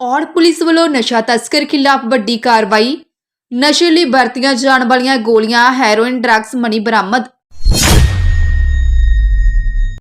ਔਰ ਪੁਲਿਸ ਵੱਲੋਂ ਨਸ਼ਾ ਤਸਕਰ ਖਿਲਾਫ ਵੱਡੀ ਕਾਰਵਾਈ। ਨਸ਼ੇ ਲਈ ਵਰਤੀਆਂ ਜਾਣ ਵਾਲੀਆਂ ਗੋਲੀਆਂ, ਹੈਰੋਇਨ, ਡਰੱਗਸ, ਮਨੀ ਬਰਾਮਦ।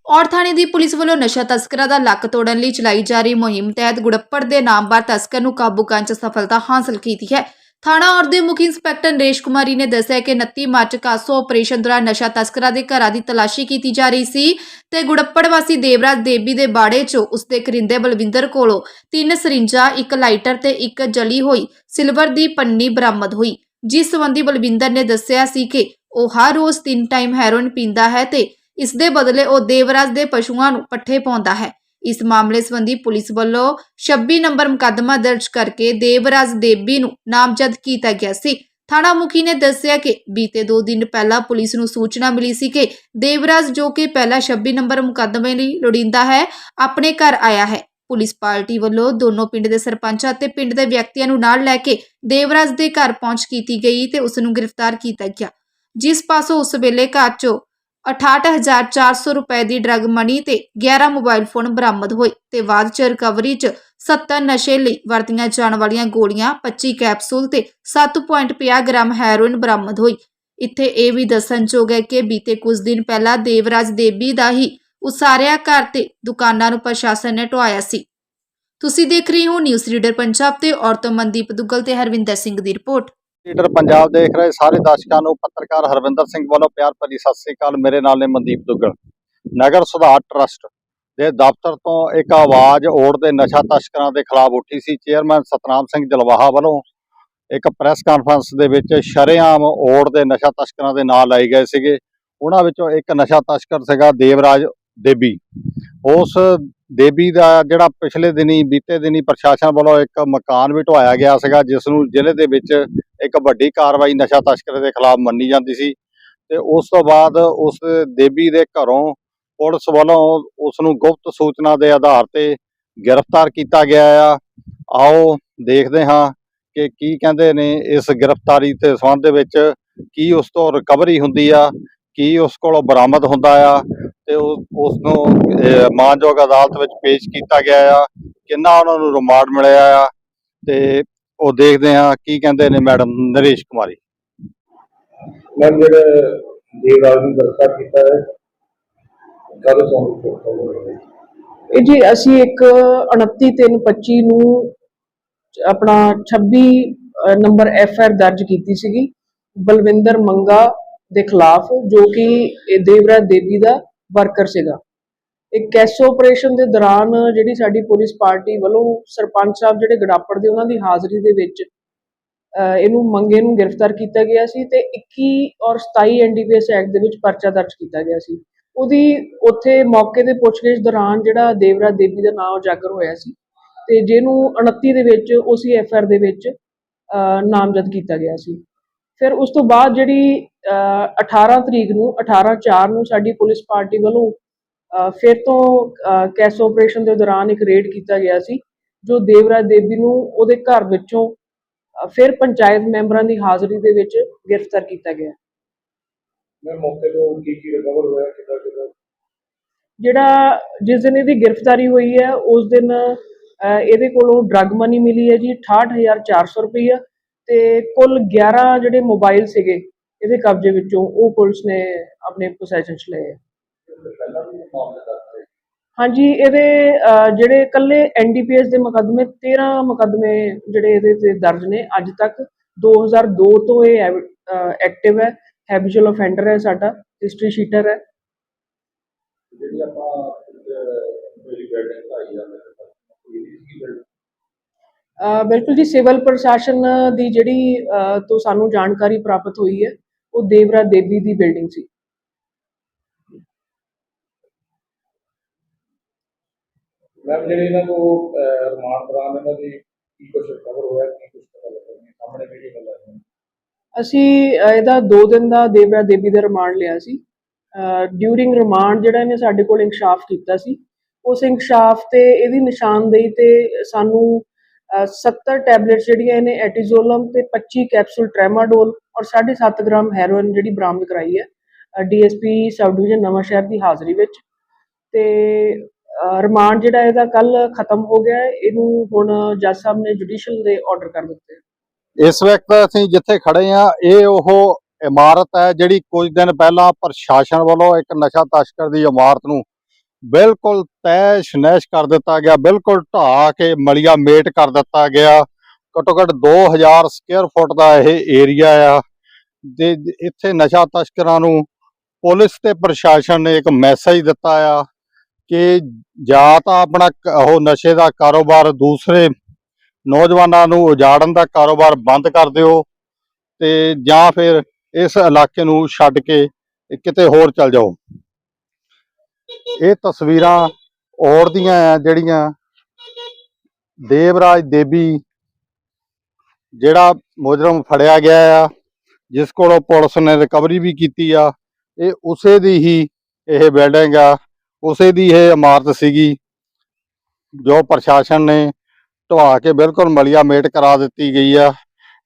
ਔਰ ਥਾਣੇ ਦੀ ਪੁਲਿਸ ਵੱਲੋਂ ਨਸ਼ਾ ਤਸਕਰਾਂ ਦਾ ਲੱਕ ਤੋੜਨ ਲਈ ਚਲਾਈ ਜਾ ਰਹੀ ਮੁਹਿੰਮ ਤਹਿਤ ਗੁੜੱਪੜ ਦੇ ਨਾਮਵਰ ਤਸਕਰ ਨੂੰ ਕਾਬੂ ਕਰਨ 'ਚ ਸਫਲਤਾ ਹਾਸਲ ਕੀਤੀ ਹੈ। ਥਾਣਾ ਔਰ ਦੇ ਮੁਖੀ ਇੰਸਪੈਕਟਰ ਨਰੇਸ਼ ਕੁਮਾਰੀ ਨੇ ਦੱਸਿਆ ਕਿ 29 ਮਾਰਚ ਕਾਸੋ ਆਪਰੇਸ਼ਨ ਦੌਰਾਨ ਨਸ਼ਾ ਤਸਕਰਾਂ ਦੇ ਘਰਾਂ ਦੀ ਤਲਾਸ਼ੀ ਕੀਤੀ ਜਾ ਰਹੀ ਸੀ ਤੇ ਗੁੜੱਪੜ ਵਾਸੀ ਦੇਵਰਾਜ ਦੇਵੀ ਦੇ ਬਾੜੇ 'ਚੋਂ ਉਸਦੇ ਕਰਿੰਦੇ ਬਲਵਿੰਦਰ ਕੋਲੋਂ ਤਿੰਨ ਸਰਿੰਜਾਂ, ਇੱਕ ਲਾਈਟਰ ਤੇ ਇੱਕ ਜਲੀ ਹੋਈ ਸਿਲਵਰ ਦੀ ਪੰਨੀ ਬਰਾਮਦ ਹੋਈ। ਜਿਸ ਸੰਬੰਧੀ ਬਲਵਿੰਦਰ ਨੇ ਦੱਸਿਆ ਸੀ ਕਿ ਉਹ ਹਰ ਰੋਜ਼ ਤਿੰਨ ਟਾਈਮ ਹੈਰੋਇਨ ਪੀਂਦਾ ਹੈ ਤੇ ਇਸ ਦੇ ਬਦਲੇ ਉਹ ਦੇਵਰਾਜ ਦੇ ਪਸ਼ੂਆਂ ਨੂੰ ਪੱਠੇ ਪਾਉਂਦਾ ਹੈ। ਇਸ ਮਾਮਲੇ ਸੰਬੰਧੀ ਪੁਲਿਸ ਵੱਲੋਂ 26 ਨੰਬਰ ਮੁਕੱਦਮਾ ਦਰਜ ਕਰਕੇ ਦੇਵਰਾਜ ਦੇਵੀ ਨੂੰ ਨਾਮਜ਼ਦ ਕੀਤਾ ਗਿਆ ਸੀ। ਥਾਣਾ ਮੁਖੀ ਨੇ ਦੱਸਿਆ ਕਿ ਬੀਤੇ 2 ਦਿਨ ਪਹਿਲਾਂ ਪੁਲਿਸ ਨੂੰ ਸੂਚਨਾ ਮਿਲੀ ਸੀ ਕਿ ਦੇਵਰਾਜ ਜੋ ਕਿ ਪਹਿਲਾ 26 ਨੰਬਰ ਮੁਕੱਦਮੇ ਲਈ ਲੋੜੀਂਦਾ ਹੈ, ਆਪਣੇ ਘਰ ਆਇਆ ਹੈ। ਪੁਲਿਸ ਪਾਰਟੀ ਵੱਲੋਂ ਦੋਨੋਂ ਪਿੰਡ ਦੇ ਸਰਪੰਚਾਂ ਅਤੇ ਪਿੰਡ ਦੇ ਵਿਅਕਤੀਆਂ ਨੂੰ ਨਾਲ ਲੈ ਕੇ ਦੇਵਰਾਜ ਦੇ ਘਰ ਪਹੁੰਚ ਕੀਤੀ ਗਈ ਤੇ ਉਸ ਨੂੰ ਗ੍ਰਿਫਤਾਰ ਕੀਤਾ ਗਿਆ। ਜਿਸ ਪਾਸੋਂ ਉਸ ਵੇਲੇ ਘਰ 'ਚੋਂ 68400 ਰੁਪਏ ਦੀ ਡਰੱਗ ਮਨੀ ਤੇ 11 ਮੋਬਾਈਲ ਫੋਨ ਬਰਾਮਦ ਹੋਏ ਤੇ ਬਾਅਦ ਚ ਰਿਕਵਰੀ ਚ 70 ਨਸ਼ੇ ਲਈ ਵਰਤੀਆਂ ਜਾਣ ਵਾਲੀਆਂ ਗੋਲੀਆਂ 25 ਕੈਪਸੂਲ ਤੇ 7.50 ਗ੍ਰਾਮ ਹੈਰੋਇਨ ਬਰਾਮਦ ਹੋਈ। ਇੱਥੇ ਇਹ ਵੀ ਦੱਸਣਯੋਗ ਹੈ ਕਿ ਬੀਤੇ ਕੁਝ ਦਿਨ ਪਹਿਲਾਂ ਦੇਵਰਾਜ ਦੇਵੀ ਦਾ ਹੀ ਉਸਾਰਿਆ ਘਰ ਤੇ ਦੁਕਾਨਾਂ ਨੂੰ ਪ੍ਰਸ਼ਾਸਨ ਨੇ ਢੁਆਇਆ ਸੀ। ਤੁਸੀਂ ਦੇਖ ਰਹੇ ਹੋ ਨਿਊਜ਼ ਰੀਡਰ ਪੰਜਾਬ ਤੇ ਔਰਤੋਂ ਮਨਦੀਪ ਦੁੱਗਲ ਤੇ ਹਰਵਿੰਦਰ ਸਿੰਘ ਦੀ ਰਿਪੋਰਟ। ਲੀਡਰ ਪੰਜਾਬ ਦੇਖ ਰਹੇ ਸਾਰੇ ਦਰਸ਼ਕਾਂ ਨੂੰ ਪੱਤਰਕਾਰ ਹਰਵਿੰਦਰ ਸਿੰਘ ਵੱਲੋਂ ਪਿਆਰ ਭਰੀ ਸਤਿ ਸ੍ਰੀ ਅਕਾਲ। ਮੇਰੇ ਨਾਲ ਨੇ ਮਨਦੀਪ ਦੁੱਗਲ। ਨਗਰ ਸੁਧਾਰ ਟਰਸਟ ਦੇ ਦਫ਼ਤਰ ਤੋਂ ਇੱਕ ਆਵਾਜ਼ ਓੜ ਦੇ ਨਸ਼ਾ ਤਸਕਰਾਂ ਦੇ ਖਿਲਾਫ ਉੱਠੀ ਸੀ। ਚੇਅਰਮੈਨ ਸਤਨਾਮ ਸਿੰਘ ਜਲਵਾਹਾ ਵੱਲੋਂ ਇੱਕ ਪ੍ਰੈਸ ਕਾਨਫਰੰਸ ਦੇ ਵਿੱਚ ਸ਼ਰੇਆਮ ਓੜ ਦੇ ਨਸ਼ਾ ਤਸਕਰਾਂ ਦੇ ਨਾਂ ਲਾਏ ਗਏ ਸੀਗੇ। ਉਹਨਾਂ ਵਿੱਚੋਂ ਇੱਕ ਨਸ਼ਾ ਤਸਕਰ ਸੀਗਾ ਦੇਵਰਾਜ ਦੇਬੀ। ਉਸ ਦੇਬੀ ਦਾ ਜਿਹੜਾ ਪਿਛਲੇ ਦਿਨੀ, ਬੀਤੇ ਦਿਨੀ ਪ੍ਰਸ਼ਾਸਨ ਵੱਲੋਂ ਇੱਕ ਮਕਾਨ ਵੀ ਢਵਾਇਆ ਗਿਆ ਸੀਗਾ ਜਿਸ ਨੂੰ ਜ਼ਿਲ੍ਹੇ ਦੇ ਵਿੱਚ ਇੱਕ ਵੱਡੀ ਕਾਰਵਾਈ ਨਸ਼ਾ ਤਸਕਰ ਦੇ ਖਿਲਾਫ ਮੰਨੀ ਜਾਂਦੀ ਸੀ ਤੇ ਉਸ ਤੋਂ ਬਾਅਦ ਉਸ ਦੇਬੀ ਦੇ ਘਰੋਂ ਪੁਲਿਸ ਵੱਲੋਂ ਉਸ ਨੂੰ ਗੁਪਤ ਸੂਚਨਾ ਦੇ ਆਧਾਰ ਤੇ ਗ੍ਰਿਫਤਾਰ ਕੀਤਾ ਗਿਆ ਆ। ਆਓ ਦੇਖਦੇ ਹਾਂ ਕਿ ਕੀ ਕਹਿੰਦੇ ਨੇ ਇਸ ਗ੍ਰਿਫਤਾਰੀ ਤੇ ਸੰਬੰਧ ਦੇ ਵਿੱਚ ਕੀ ਉਸ ਤੋਂ ਰਿਕਵਰੀ ਹੁੰਦੀ ਆ, ਕੀ ਉਸ ਕੋਲੋਂ ਬਰਾਮਦ ਹੁੰਦਾ ਆ ਤੇ ਉਸ ਨੂੰ ਮਾਨਯੋਗ ਅਦਾਲਤ ਵਿੱਚ ਪੇਸ਼ ਕੀਤਾ ਗਿਆ ਆ। ਕਿੰਨਾ ਉਹਨਾਂ ਨੂੰ ਰਿਮਾਂਡ ਮਿਲਿਆ ਆ ਤੇ ਉਹ ਦੇਖਦੇ ਹਾਂ ਕੀ ਕਹਿੰਦੇ ਨੇ ਮੈਡਮ ਨਰੇਸ਼ ਕੁਮਾਰੀ। ਮੈਮ ਜਿਹੜੇ ਦੇਵਰਾਜ ਨੂੰ ਗ੍ਰਿਫਤਾਰ ਕੀਤਾ ਹੈ ਕਦੋਂ ਸੌਂਪ ਕੀਤਾ ਇਹ ਜੀ ਅਸੀਂ ਇੱਕ 29/3/25 ਨੂੰ ਆਪਣਾ 26 ਅ, ਨੰਬਰ ਐਫ ਆਰ ਦਰਜ ਕੀਤੀ ਸੀਗੀ ਬਲਵਿੰਦਰ ਮੰਗਾ ਦੇ ਖਿਲਾਫ ਜੋ ਕਿ ਇਹ ਦੇਵਰਾਜ ਦੇਵੀ ਦਾ ਵਰਕਰ ਸੀਗਾ। ਇੱਕ ਕੈਸੋ ਆਪਰੇਸ਼ਨ ਦੇ ਦੌਰਾਨ ਜਿਹੜੀ ਸਾਡੀ ਪੁਲਿਸ ਪਾਰਟੀ ਵੱਲੋਂ ਸਰਪੰਚ ਸਾਹਿਬ ਜਿਹੜੇ ਗੜਾਪੜ ਦੇ ਉਹਨਾਂ ਦੀ ਹਾਜ਼ਰੀ ਦੇ ਵਿੱਚ ਇਹਨੂੰ ਮੰਗੇ ਨੂੰ ਗ੍ਰਿਫਤਾਰ ਕੀਤਾ ਗਿਆ ਸੀ ਤੇ 21 ਔਰ 27 ਐਨਡੀਪੀਐਸ ਐਕਟ ਦੇ ਵਿੱਚ ਪਰਚਾ ਦਰਜ ਕੀਤਾ ਗਿਆ ਸੀ। ਉਹਦੀ ਉੱਥੇ ਮੌਕੇ ਤੇ ਪੁੱਛਗਿੱਛ ਦੌਰਾਨ ਜਿਹੜਾ ਦੇਵਰਾ ਦੇਵੀ ਦਾ ਨਾਮ ਉਜਾਗਰ ਹੋਇਆ ਸੀ ਤੇ ਜਿਹਨੂੰ 29 ਦੇ ਵਿੱਚ ਉਸੇ ਐਫਆਰ ਦੇ ਵਿੱਚ ਅ, ਨਾਮਜ਼ਦ ਕੀਤਾ ਗਿਆ ਸੀ। ਫਿਰ ਉਸ ਤੋਂ ਬਾਅਦ ਜਿਹੜੀ ਅ, 18 ਤਰੀਕ ਨੂੰ 18 4 ਨੂੰ ਸਾਡੀ ਪੁਲਿਸ ਪਾਰਟੀ ਵੱਲੋਂ ਫਿਰ ਤੋਂ ਕੈਸੋ ਆਪਰੇਸ਼ਨ ਦੇ ਦੌਰਾਨ ਇੱਕ ਰੇਡ ਕੀਤਾ ਗਿਆ ਸੀ ਜੋ ਦੇਵਰਾਜ ਦੇਵੀ ਨੂੰ ਉਹਦੇ ਘਰ ਵਿੱਚੋਂ ਫਿਰ ਪੰਚਾਇਤ ਮੈਂਬਰਾਂ ਦੀ ਹਾਜ਼ਰੀ ਦੇ ਵਿੱਚ ਗ੍ਰਿਫਤਾਰ ਕੀਤਾ ਗਿਆ। ਮੈਂ ਮੌਕੇ ਤੋਂ ਕੀ ਕੀ ਰਿਕਵਰ ਹੋਇਆ ਕਿੱਦਾਂ ਕਿੱਦਾਂ? ਜਿਹੜਾ ਜਿਸ ਦਿਨ ਇਹਦੀ ਗ੍ਰਿਫਤਾਰੀ ਹੋਈ ਹੈ ਉਸ ਦਿਨ ਇਹਦੇ ਕੋਲੋਂ ਡਰੱਗ ਮਨੀ ਮਿਲੀ ਹੈ ਜੀ 68400 ਰੁਪਈਆ। ਤੇ ਕੁੱਲ 11 ਜਿਹੜੇ ਮੋਬਾਈਲ ਸੀਗੇ ਇਹਦੇ ਕਬਜ਼ੇ ਵਿੱਚੋਂ ਉਹ ਪੁਲਿਸ ਨੇ ਆਪਣੇ ਪੋਸੈਸ਼ਨ 'ਚ ਲਏ ਹੈ ਹਾਂਜੀ, ਇਹਦੇ ਜਿਹੜੇ ਇਕੱਲੇ ਐਨਡੀਪੀਐਸ ਦੇ ਮੁਕੱਦਮੇ 13 ਮੁਕੱਦਮੇ ਜਿਹੜੇ ਇਹਦੇ ਤੇ ਦਰਜ ਨੇ, ਅੱਜ ਤੱਕ 2002 ਤੋਂ ਇਹ ਐਕਟਿਵ ਹੈ ਹੈਬਿਚੁਅਲ ਅਫੈਂਡਰ ਹੈ ਸਾਡਾ ਹਿਸਟਰੀ ਸ਼ੀਟਰ ਹੈ। ਜਿਹੜੀ ਆਪਾਂ ਮੇਰੀ ਬਿਲਡਿੰਗ ਆਈ ਆ ਮੇਰੇ ਕੋਲ ਕੀ ਬਿਲਡਿੰਗ ਅ, ਬਿਲਕੁਲ ਜੀ ਸਿਵਲ ਪ੍ਰਸ਼ਾਸਨ ਦੀ ਜਿਹੜੀ ਤੋਂ ਸਾਨੂੰ ਜਾਣਕਾਰੀ ਪ੍ਰਾਪਤ ਹੋਈ ਹੈ ਉਹ ਦੇਵਰਾ ਦੇਵੀ ਦੀ ਬਿਲਡਿੰਗ ਸੀ। ਮੈਮ ਜਿਹੜੇ ਇਹਨਾਂ ਨੂੰ ਰਿਮਾਂਡ ਦੌਰਾਨ ਇਹਨਾਂ ਦੀ ਕੀ ਕੁਝ ਰਿਕਵਰ ਹੋਇਆ ਕੀ ਕੁਝ ਪਤਾ ਲੱਗਾ? ਸਾਹਮਣੇ ਵੀਡੀਓ ਗੱਲ ਆ ਅਸੀਂ ਇਹਦਾ 2 ਦਿਨ ਦਾ ਦੇਵਰਾ ਦੇਵੀ ਦਾ ਰਿਮਾਂਡ ਲਿਆ ਸੀ। ਡਿਊਰਿੰਗ ਰਿਮਾਂਡ ਜਿਹੜਾ ਇਹਨੇ ਸਾਡੇ ਕੋਲ ਇਨਕਸ਼ਾਫ ਕੀਤਾ ਸੀ ਉਸ ਇਨਕਸ਼ਾਫ ਤੇ ਇਹਦੀ ਨਿਸ਼ਾਨਦੇਹੀ ਤੇ ਸਾਨੂੰ 70 ਟੈਬਲੇਟਸ ਜਿਹੜੀਆਂ ਇਹਨੇ ਐਟੀਜ਼ੋਲਮ ਤੇ 25 ਕੈਪਸੂਲ ਟ੍ਰੈਮਾਡੋਲ ਔਰ 7.5 ਗ੍ਰਾਮ ਹੈਰੋਇਨ ਜਿਹੜੀ ਬਰਾਮਦ ਕਰਾਈ ਹੈ ਡੀਐਸਪੀ ਸਬ ਡਿਵੀਜ਼ਨ ਨਵਾਂ ਸ਼ਹਿਰ ਦੀ ਹਾਜ਼ਰੀ ਵਿੱਚ। ਤੇ ਰਿਮਾਂਡ ਜਿਹੜਾ ਇਹਦਾ ਕੱਲ ਖਤਮ ਹੋ ਗਿਆ ਇਹਨੂੰ ਹੁਣ ਜੱਜ ਸਾਹਿਬ ਨੇ ਜੁਡੀਸ਼ੀਅਲ ਦੇ ਆਰਡਰ ਕਰ ਦਿੱਤੇ ਇਸ ਵਕਤ ਅਸੀਂ ਜਿੱਥੇ ਖੜੇ ਆ ਇਹ ਉਹ ਇਮਾਰਤ ਹੈ ਜਿਹੜੀ ਕੁਝ ਦਿਨ ਪਹਿਲਾਂ ਪ੍ਰਸ਼ਾਸਨ ਵੱਲੋਂ ਇੱਕ ਨਸ਼ਾ ਤਸਕਰ ਦੀ ਇਮਾਰਤ ਨੂੰ ਬਿਲਕੁਲ ਤੈਸ਼ ਨੈਸ਼ ਕਰ ਦਿੱਤਾ ਗਿਆ, ਬਿਲਕੁਲ ਢਾਹ ਕੇ ਮਲੀਆ ਮੇਟ ਕਰ ਦਿੱਤਾ ਗਿਆ। ਘੱਟੋ ਘੱਟ 2000 ਸਕੁਅਰ ਫੁੱਟ ਦਾ ਇਹ ਏਰੀਆ ਆ। ਤੇ ਇੱਥੇ ਨਸ਼ਾ ਤਸਕਰਾਂ ਨੂੰ ਪੁਲਿਸ ਤੇ ਪ੍ਰਸ਼ਾਸਨ ਨੇ ਇੱਕ ਮੈਸੇਜ ਦਿੱਤਾ ਆ ਕਿ ਜਾਂ ਤਾਂ ਆਪਣਾ ਉਹ ਨਸ਼ੇ ਦਾ ਕਾਰੋਬਾਰ ਦੂਸਰੇ ਨੌਜਵਾਨਾਂ ਨੂੰ ਉਜਾੜਨ ਦਾ ਕਾਰੋਬਾਰ ਬੰਦ ਕਰ ਦਿਓ ਤੇ ਜਾਂ ਫਿਰ ਇਸ ਇਲਾਕੇ ਨੂੰ ਛੱਡ ਕੇ ਕਿਤੇ ਹੋਰ ਚਲ ਜਾਓ। ਇਹ ਤਸਵੀਰਾਂ ਔਰ ਦੀਆਂ ਆ, ਜਿਹੜੀਆਂ ਦੇਵਰਾਜ ਦੇਵੀ ਜਿਹੜਾ ਮੁਜਰਮ ਫੜਿਆ ਗਿਆ ਆ, ਜਿਸ ਕੋਲੋਂ ਪੁਲਿਸ ਨੇ ਰਿਕਵਰੀ ਵੀ ਕੀਤੀ ਆ, ਇਹ ਉਸੇ ਦੀ ਹੀ ਇਹ ਬਿਲਡਿੰਗ ਆ, ਉਸੇ ਦੀ ਇਹ ਇਮਾਰਤ ਸੀਗੀ, ਜੋ ਪ੍ਰਸ਼ਾਸਨ ਨੇ ਢਵਾ ਕੇ ਬਿਲਕੁਲ ਮਲੀਆ ਮੇਟ ਕਰਾ ਦਿੱਤੀ ਗਈ ਆ।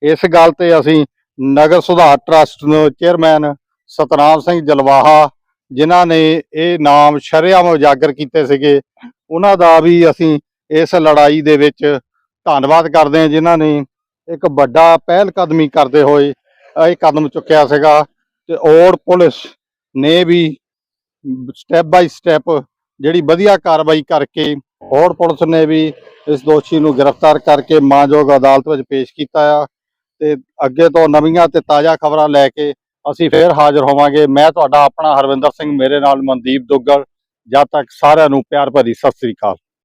ਇਸ ਗੱਲ ਤੇ ਅਸੀਂ ਨਗਰ ਸੁਧਾਰ ਟਰਸਟ ਨੂੰ ਚੇਅਰਮੈਨ ਸਤਨਾਮ ਸਿੰਘ ਜਲਵਾਹਾ ਜਿਨ੍ਹਾਂ ਨੇ ਇਹ ਨਾਮ ਸ਼ਰੇਆਮ ਉਜਾਗਰ ਕੀਤੇ ਸੀਗੇ, ਉਹਨਾਂ ਦਾ ਵੀ ਅਸੀਂ ਇਸ ਲੜਾਈ ਦੇ ਵਿੱਚ ਧੰਨਵਾਦ ਕਰਦੇ ਹਾਂ ਜਿਨ੍ਹਾਂ ਨੇ ਇੱਕ ਵੱਡਾ ਪਹਿਲ ਕਦਮੀ ਕਰਦੇ ਹੋਏ ਇਹ ਕਦਮ ਚੁੱਕਿਆ ਸੀਗਾ ਤੇ ਔਰ ਪੁਲਿਸ ਨੇ ਵੀ ਸਟੈਪ ਬਾਈ ਸਟੈਪ ਜਿਹੜੀ ਵਧੀਆ ਕਾਰਵਾਈ ਕਰਕੇ ਔਰ ਪੁਲਿਸ ਨੇ ਵੀ ਇਸ ਦੋਸ਼ੀ ਨੂੰ ਗ੍ਰਿਫਤਾਰ ਕਰਕੇ ਮਾਨਯੋਗ ਅਦਾਲਤ ਵਿੱਚ ਪੇਸ਼ ਕੀਤਾ ਆ ਤੇ ਅੱਗੇ ਤੋਂ ਨਵੀਆਂ ਤੇ ਤਾਜ਼ਾ ਖਬਰਾਂ ਲੈ ਕੇ ਅਸੀਂ ਫੇਰ ਹਾਜ਼ਰ ਹੋਵਾਂਗੇ। ਮੈਂ ਤੁਹਾਡਾ ਆਪਣਾ ਹਰਵਿੰਦਰ ਸਿੰਘ, ਮੇਰੇ ਨਾਲ ਮਨਦੀਪ ਦੁੱਗਲ। ਜਦ ਤੱਕ ਸਾਰਿਆਂ ਨੂੰ ਪਿਆਰ ਭਰੀ ਸਤਿ ਸ੍ਰੀ ਅਕਾਲ।